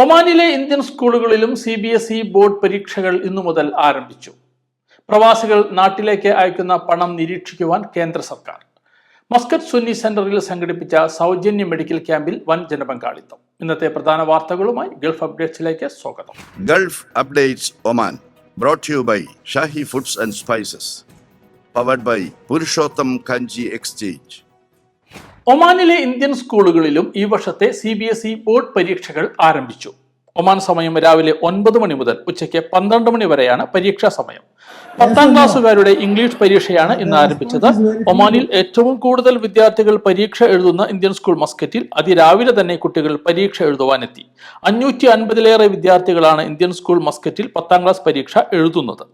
ഒമാനിലെ ഇന്ത്യൻ സ്കൂളുകളിലും C B S E board പരീക്ഷകൾ ഇന്നു മുതൽ ആരംഭിച്ചു പ്രവാസികൾ നാട്ടിലേക്ക് അയക്കുന്ന പണം നിരീക്ഷിക്കുവാൻ കേന്ദ്ര സർക്കാർ മസ്കറ്റ് സുന്നി സെന്ററിൽ സംഘടിപ്പിച്ച സൗജന്യ മെഡിക്കൽ ക്യാമ്പിൽ വൻ ജനപങ്കാളിത്തം ഇന്നത്തെ പ്രധാന വാർത്തകളുമായി ഗൾഫ് അപ്ഡേറ്റ്സിലേക്ക് സ്വാഗതം Gulf updates Oman brought to by Shahi Foods and Spices. Powered by Purushottam Kanji. ഒമാനിലെ ഇന്ത്യൻ സ്കൂളുകളിലും ഈ വർഷത്തെ C B S E board പരീക്ഷകൾ ആരംഭിച്ചു. ഒമാൻ സമയം രാവിലെ ഒൻപത് മണി മുതൽ ഉച്ചയ്ക്ക് പന്ത്രണ്ട് മണി വരെയാണ് പരീക്ഷാ സമയം. പത്താം ക്ലാസ്സുകാരുടെ ഇംഗ്ലീഷ് പരീക്ഷയാണ് ഇന്ന് ആരംഭിച്ചത്. ഒമാനിൽ ഏറ്റവും കൂടുതൽ വിദ്യാർത്ഥികൾ പരീക്ഷ എഴുതുന്ന ഇന്ത്യൻ സ്കൂൾ മസ്കറ്റിൽ അതിരാവിലെ തന്നെ കുട്ടികൾ പരീക്ഷ എഴുതുവാനെത്തി. അഞ്ഞൂറ്റി അൻപതിലേറെ വിദ്യാർത്ഥികളാണ് ഇന്ത്യൻ സ്കൂൾ മസ്കറ്റിൽ പത്താം ക്ലാസ് പരീക്ഷ എഴുതുന്നത്.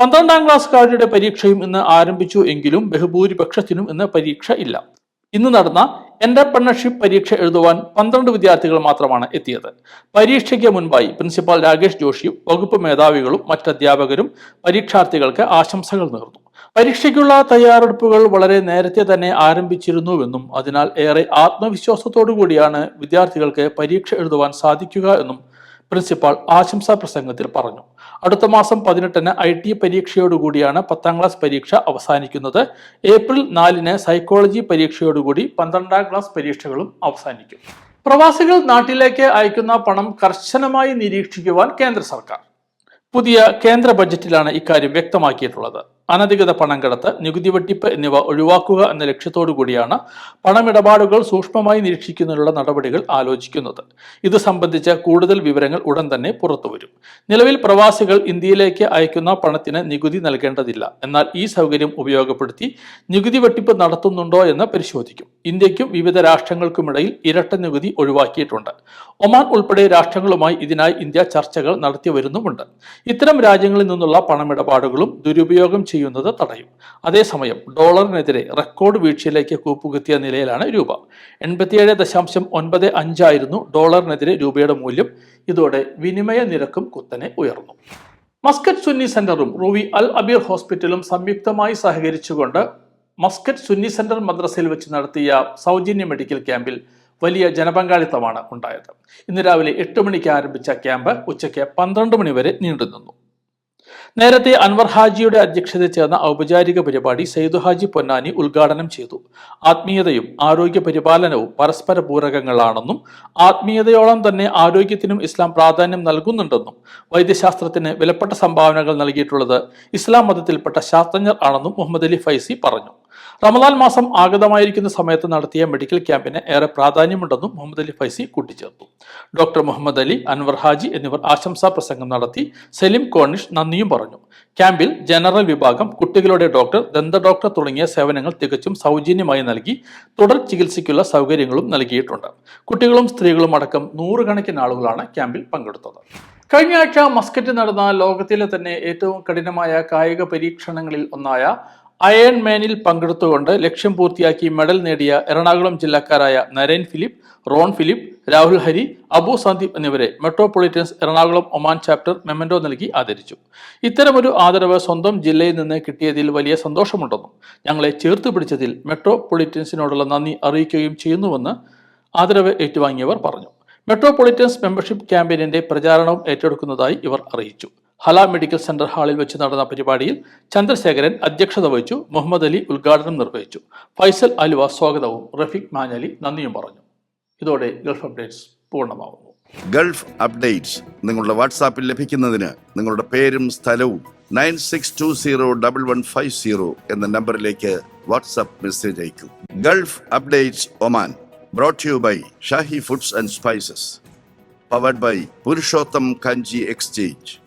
പന്ത്രണ്ടാം ക്ലാസ്സുകാരുടെ പരീക്ഷയും ഇന്ന് ആരംഭിച്ചു എങ്കിലും ബഹുഭൂരിപക്ഷത്തിനും ഇന്ന് പരീക്ഷ ഇല്ല. ഇന്ന് നടന്ന എന്റർപ്രണർഷിപ്പ് പരീക്ഷ എഴുതുവാൻ പന്ത്രണ്ട് വിദ്യാർത്ഥികൾ മാത്രമാണ് എത്തിയത്. പരീക്ഷയ്ക്ക് മുൻപായി പ്രിൻസിപ്പാൾ രാകേഷ് ജോഷിയും വകുപ്പ് മേധാവികളും മറ്റ് അധ്യാപകരും പരീക്ഷാർത്ഥികൾക്ക് ആശംസകൾ നേർന്നു. പരീക്ഷയ്ക്കുള്ള തയ്യാറെടുപ്പുകൾ വളരെ നേരത്തെ തന്നെ ആരംഭിച്ചിരുന്നുവെന്നും അതിനാൽ ഏറെ ആത്മവിശ്വാസത്തോടു കൂടിയാണ് വിദ്യാർത്ഥികൾക്ക് പരീക്ഷ എഴുതുവാൻ സാധിക്കുക എന്നും പ്രിൻസിപ്പാൾ ആശംസാ പ്രസംഗത്തിൽ പറഞ്ഞു. അടുത്ത മാസം പതിനെട്ടിന് ഐ ടി പരീക്ഷയോടുകൂടിയാണ് പത്താം ക്ലാസ് പരീക്ഷ അവസാനിക്കുന്നത്. ഏപ്രിൽ നാലിന് സൈക്കോളജി പരീക്ഷയോടുകൂടി പന്ത്രണ്ടാം ക്ലാസ് പരീക്ഷകളും അവസാനിക്കും. പ്രവാസികൾ നാട്ടിലേക്ക് അയക്കുന്ന പണം കർശനമായി നിരീക്ഷിക്കുവാൻ കേന്ദ്ര സർക്കാർ. പുതിയ കേന്ദ്ര ബജറ്റിലാണ് ഇക്കാര്യം വ്യക്തമാക്കിയിട്ടുള്ളത്. അനധികൃത പണം കടത്ത് നികുതി വെട്ടിപ്പ് എന്നിവ ഒഴിവാക്കുക എന്ന ലക്ഷ്യത്തോടു കൂടിയാണ് പണമിടപാടുകൾ സൂക്ഷ്മമായി നിരീക്ഷിക്കുന്നതിനുള്ള നടപടികൾ ആലോചിക്കുന്നത്. ഇത് സംബന്ധിച്ച കൂടുതൽ വിവരങ്ങൾ ഉടൻ തന്നെ പുറത്തുവരും നിലവിൽ പ്രവാസികൾ ഇന്ത്യയിലേക്ക് അയക്കുന്ന പണത്തിന് നികുതി നൽകേണ്ടതില്ല. എന്നാൽ ഈ സൗകര്യം ഉപയോഗപ്പെടുത്തി നികുതി വെട്ടിപ്പ് നടത്തുന്നുണ്ടോ എന്ന് പരിശോധിക്കും. ഇന്ത്യക്കും വിവിധ രാഷ്ട്രങ്ങൾക്കുമിടയിൽ ഇരട്ട നികുതി ഒഴിവാക്കിയിട്ടുണ്ട്. ഒമാൻ ഉൾപ്പെടെ രാഷ്ട്രങ്ങളുമായി ഇതിനായി ഇന്ത്യ ചർച്ചകൾ നടത്തി വരുന്നുമുണ്ട് ഇത്തരം രാജ്യങ്ങളിൽ നിന്നുള്ള പണമിടപാടുകളും ദുരുപയോഗം ചെയ്യുന്നത് തടയും. അതേസമയം ഡോളറിനെതിരെ റെക്കോർഡ് വീഴ്ചയിലേക്ക് കൂപ്പുകുത്തിയ നിലയിലാണ് രൂപ. എൺപത്തിയേഴ് ദശാംശം ഒൻപത് അഞ്ചായിരുന്നു ഡോളറിനെതിരെ രൂപയുടെ മൂല്യം. ഇതോടെ വിനിമയ നിരക്കും കുത്തനെ ഉയർന്നു. മസ്കറ്റ് സുന്നി സെന്ററും റൂവി അൽ അബീർ ഹോസ്പിറ്റലും സംയുക്തമായി സഹകരിച്ചുകൊണ്ട് മസ്കറ്റ് സുന്നി സെന്റർ മദ്രസയിൽ വെച്ച് നടത്തിയ സൗജന്യ മെഡിക്കൽ ക്യാമ്പിൽ വലിയ ജനപങ്കാളിത്തമാണ് ഉണ്ടായത്. ഇന്ന് രാവിലെ എട്ട് മണിക്ക് ആരംഭിച്ച ക്യാമ്പ് ഉച്ചയ്ക്ക് പന്ത്രണ്ട് മണി വരെ നീണ്ടുനിന്നു. നേരത്തെ അൻവർ ഹാജിയുടെ അധ്യക്ഷതയിൽ ചേർന്ന ഔപചാരിക പരിപാടി സെയ്ദു ഹാജി പൊന്നാനി ഉദ്ഘാടനം ചെയ്തു. ആത്മീയതയും ആരോഗ്യ പരിപാലനവും പരസ്പര പൂരകങ്ങളാണെന്നും ആത്മീയതയോളം തന്നെ ആരോഗ്യത്തിനും ഇസ്ലാം പ്രാധാന്യം നൽകുന്നുണ്ടെന്നും വൈദ്യശാസ്ത്രത്തിന് വിലപ്പെട്ട സംഭാവനകൾ നൽകിയിട്ടുള്ളത് ഇസ്ലാം മതത്തിൽപ്പെട്ട ശാസ്ത്രജ്ഞർ ആണെന്നും മുഹമ്മദ് അലി ഫൈസി പറഞ്ഞു. റമദാൻ മാസം ആഗതമായിരിക്കുന്ന സമയത്ത് നടത്തിയ മെഡിക്കൽ ക്യാമ്പിന് ഏറെ പ്രാധാന്യമുണ്ടെന്നും മുഹമ്മദ് അലി ഫൈസി കൂട്ടിച്ചേർത്തു. ഡോക്ടർ മുഹമ്മദ് അലി അൻവർ ഹാജി എന്നിവർ ആശംസാ പ്രസംഗം നടത്തി സലിം കോണിഷ് നന്ദിയും പറഞ്ഞു. ക്യാമ്പിൽ ജനറൽ വിഭാഗം കുട്ടികളുടെ ഡോക്ടർ ദന്ത ഡോക്ടർ തുടങ്ങിയ സേവനങ്ങൾ തികച്ചും സൗജന്യമായി നൽകി തുടർ ചികിത്സയ്ക്കുള്ള സൗകര്യങ്ങളും നൽകിയിട്ടുണ്ട്. കുട്ടികളും സ്ത്രീകളും അടക്കം നൂറുകണക്കിന് ആളുകളാണ് ക്യാമ്പിൽ പങ്കെടുത്തത്. കഴിഞ്ഞ ആഴ്ച മസ്കറ്റ് നടന്ന ലോകത്തിലെ തന്നെ ഏറ്റവും കഠിനമായ കായിക പരീക്ഷണങ്ങളിൽ ഒന്നായ അയൺ മാനിൽ പങ്കെടുത്തുകൊണ്ട് ലക്ഷ്യം പൂർത്തിയാക്കി മെഡൽ നേടിയ Ernakulam ജില്ലക്കാരായ Naren Philip Ron Philip Rahul Hari Abu Sandeep എന്നിവരെ metropolitans Ernakulam Oman chapter memento നൽകി ആദരിച്ചു. ഇത്തരമൊരു ആദരവ് സ്വന്തം ജില്ലയിൽ നിന്ന് കിട്ടിയതിൽ വലിയ സന്തോഷമുണ്ടെന്നും ഞങ്ങളെ ചേർത്ത് പിടിച്ചതിൽ മെട്രോപൊളിറ്റൻസിനോടുള്ള നന്ദി അറിയിക്കുകയും ചെയ്യുന്നുവെന്ന് ആദരവ് ഏറ്റുവാങ്ങിയവർ പറഞ്ഞു. മെട്രോപൊളിറ്റൻസ് മെമ്പർഷിപ്പ് ക്യാമ്പയിനിന്റെ പ്രചാരണവും ഏറ്റെടുക്കുന്നതായി ഇവർ അറിയിച്ചു. ഹല മെഡിക്കൽ സെന്റർ ഹാളിൽ വെച്ച് നടന്ന പരിപാടിയിൽ ചന്ദ്രശേഖരൻ അധ്യക്ഷത വഹിച്ചു മുഹമ്മദ് അലി ഉദ്ഘാടനം നിർവഹിച്ചു ഫൈസൽ അലുവ സ്വാഗതവും റഫീഖ് മാഞ്ഞലി നന്ദിയും പറഞ്ഞു ഇതോടെ ഗൾഫ് അപ്ഡേറ്റ്സ് പൂർണമാവുന്നു ഗൾഫ് അപ്ഡേറ്റ്സ് നിങ്ങളുടെ വാട്സാപ്പിൽ ലഭിക്കുന്നതിന് നിങ്ങളുടെ പേരും സ്ഥലവും nine six two zero double one five zero എന്ന നമ്പറിലേക്ക് വാട്സാപ്പ് മെസ്സേജ് അയക്കും Gulf updates Oman brought to you by Foods and Spices. Powered by Purushottam Kanji Exchange.